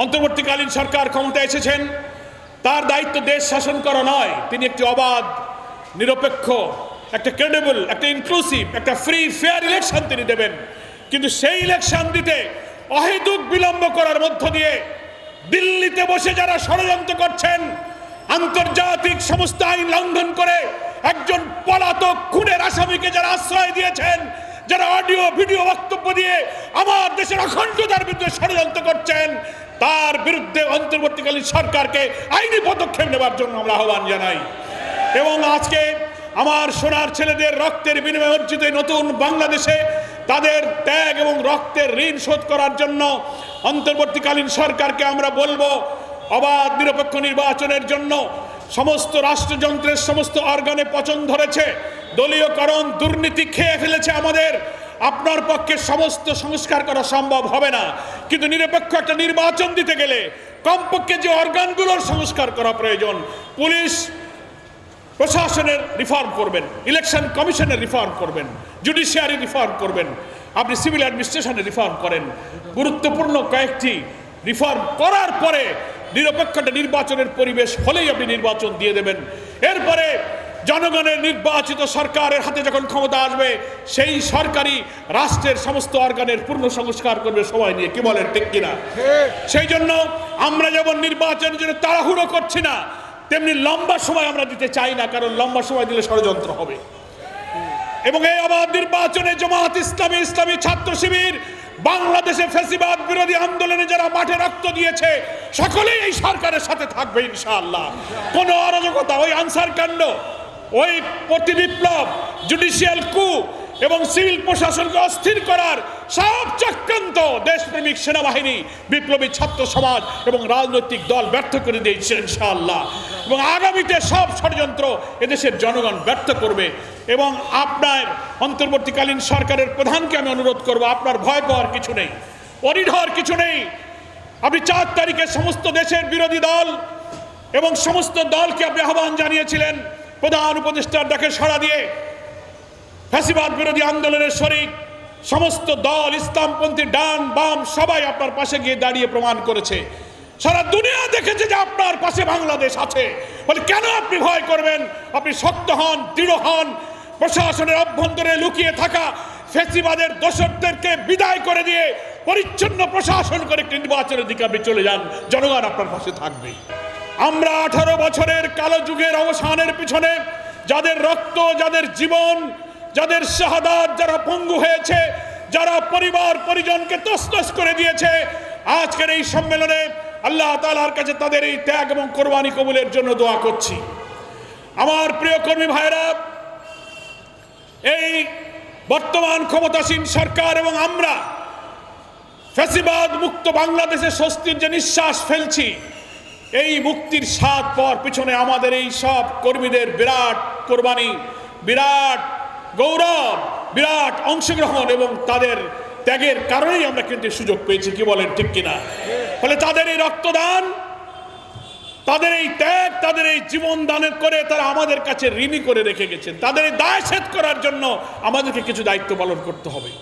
অন্তর্বর্তীকালীন সরকার ক্ষমতায় এসেছেন, তার দায়িত্ব দেশ শাসন করা নয়। তিনি একটি অবাধ, নিরপেক্ষ, একটা ক্রেডেবল একটা ইনক্লুসিভ একটা ফ্রি ফেয়ার ইলেকশন তিনি দেবেন। কিন্তু সেই ইলেকশন দিতে অহেতুক বিলম্ব করার মধ্য দিয়ে দিল্লিতে বসে যারা ষড়যন্ত্র করছেন, আন্তর্জাতিক সমস্ত আইন লঙ্ঘন করে একজন পলাতক খুনের আসামিকে যারা আশ্রয় দিয়েছেন, যারা অডিও ভিডিও বক্তব্য দিয়ে আমার দেশের অখণ্ডতার বিরুদ্ধে ষড়যন্ত্র করছেন তার বিরুদ্ধে অন্তর্বর্তীকালীন সরকারকে আইনি পদক্ষেপ নেবার জন্য আমরা আহ্বান জানাই। এবং আজকে আমার সোনার ছেলেদের রক্তের বিনিময়ে অর্জিত নতুন বাংলাদেশে তাদের ত্যাগ এবং রক্তের ঋণ শোধ করার জন্য অন্তর্বর্তীকালীন সরকারকে আমরা বলব, অবাধ নিরপেক্ষ নির্বাচনের জন্য সমস্ত রাষ্ট্রযন্ত্রের সমস্ত অর্গানে পচন ধরেছে। দলীয়করণ দুর্নীতি খেয়ে ফেলেছে আমাদের। আপনার পক্ষে সমস্ত সংস্কার করা সম্ভব হবে না। কিন্তু নিরপেক্ষ একটা নির্বাচন দিতে গেলে কমপক্ষে যে অর্গানগুলোর সংস্কার করা প্রয়োজন, পুলিশ প্রশাসনের রিফর্ম করবেন ইলেকশন কমিশনের রিফর্ম করবেন জুডিশিয়ারি রিফর্ম করবেন, আপনি সিভিল অ্যাডমিনিস্ট্রেশনের রিফর্ম করেন। গুরুত্বপূর্ণ কয়েকটি রিফর্ম করার পরে নিরপেক্ষ একটা নির্বাচনের পরিবেশ হলেই আপনি নির্বাচন দিয়ে দেবেন। এরপরে জনগণের নির্বাচিত সরকারের হাতে যখন ক্ষমতা আসবে, সেই সরকারি রাষ্ট্রের সমস্ত অর্গানের পূর্ণ সংস্কার করবে সময় নিয়ে, কি বলেন, ঠিক কিনা? সেই জন্য আমরা যেমন নির্বাচনের জন্য তাড়াহুড়ো করছি না, তেমনি লম্বা সময় আমরা দিতে চাই না, কারণ লম্বা সময় দিলে ষড়যন্ত্র হবে। এবং এই অবাধ নির্বাচনে জামাত ইসলামী ইসলামী ছাত্র শিবির, বাংলাদেশে ফেসিবাদ বিরোধী আন্দোলনে যারা মাঠে রক্ত দিয়েছে, সকলেই এই সরকারের সাথে থাকবে, ইনশাআল্লাহ। কোনো অরাজকতা, ওই আনসার কাণ্ড ওই প্রতি বিপ্লব জুডিশিয়াল কু এবং সিভিল প্রশাসনকে অস্থির করার সব চক্রান্ত দেশপ্রেমিক সেনাবাহিনী, বিপ্লবী ছাত্র সমাজ এবং রাজনৈতিক দল ব্যর্থ করে দিয়েছে ইনশাআল্লাহ। এবং আগামীতে সব ষড়যন্ত্র এদেশের জনগণ ব্যর্থ করবে এবং আপনার অন্তর্বর্তীকালীন সরকারের প্রধানকে আমি অনুরোধ করব, আপনার ভয় পাওয়ার কিছু নেই হওয়ার কিছু নেই। আপনি চার তারিখে সমস্ত দেশের বিরোধী দল এবং সমস্ত দলকে আপনি আহ্বান জানিয়েছিলেন প্রধান উপদেষ্টার ডাকে সাড়া দিয়ে ফ্যাসিবাদ বিরোধী আন্দোলনের শরিক, সমস্ত দল, ইসলামপন্থী ডান বাম সবাই আপনার পাশে গিয়ে দাঁড়িয়ে প্রমাণ করেছে। সারা দুনিয়া দেখেছে যে আপনার পাশে বাংলাদেশ আছে। বলে, কেন আপনি ভয় করবেন? আপনি শক্ত হন, দৃঢ় হন, প্রশাসনের অভ্যন্তরে লুকিয়ে থাকা ফেসিবাদের দোষরদেরকে বিদায় করে দিয়ে পরিচ্ছন্ন প্রশাসন করে একটি নির্বাচনের দিকে আপনি চলে যান। জনগণ আপনার পাশে থাকবে। আমরা আঠারো বছরের কালো যুগের অবসানের পিছনে যাদের রক্ত, যাদের জীবন, যাদের শাহাদাত, যারা পঙ্গু হয়েছে, যারা পরিবার, পরিজনকে তসতস করে দিয়েছে, আজকের এই সম্মেলনে আল্লাহ তালার কাছে তাদের এই ত্যাগ এবং কোরবানি কবুলের জন্য দোয়া করছি। আমার প্রিয় কর্মী ভাইরা এই বর্তমান ক্ষমতাসীন সরকার এবং আমরা ফ্যাসিবাদ মুক্ত বাংলাদেশে স্বস্তির যে নিঃশ্বাস ফেলছি এই মুক্তির স্বাদ পর পিছনে আমাদের এই সব কর্মীদের বিরাট কোরবানি, বিরাট গৌরব, বিরাট অংশগ্রহণ এবং তাদের ত্যাগের কারণেই আমরা কিন্তু সুযোগ পেয়েছি, কি বলেন, ঠিক কিনা? ফলে তাদের এই রক্তদান, তাদের এই ত্যাগ, তাদের এই জীবন দানের করে তারা আমাদের কাছে ঋণী করে রেখে গেছেন। তাদের এই দায় করার জন্য আমাদেরকে কিছু দায়িত্ব পালন করতে হবে।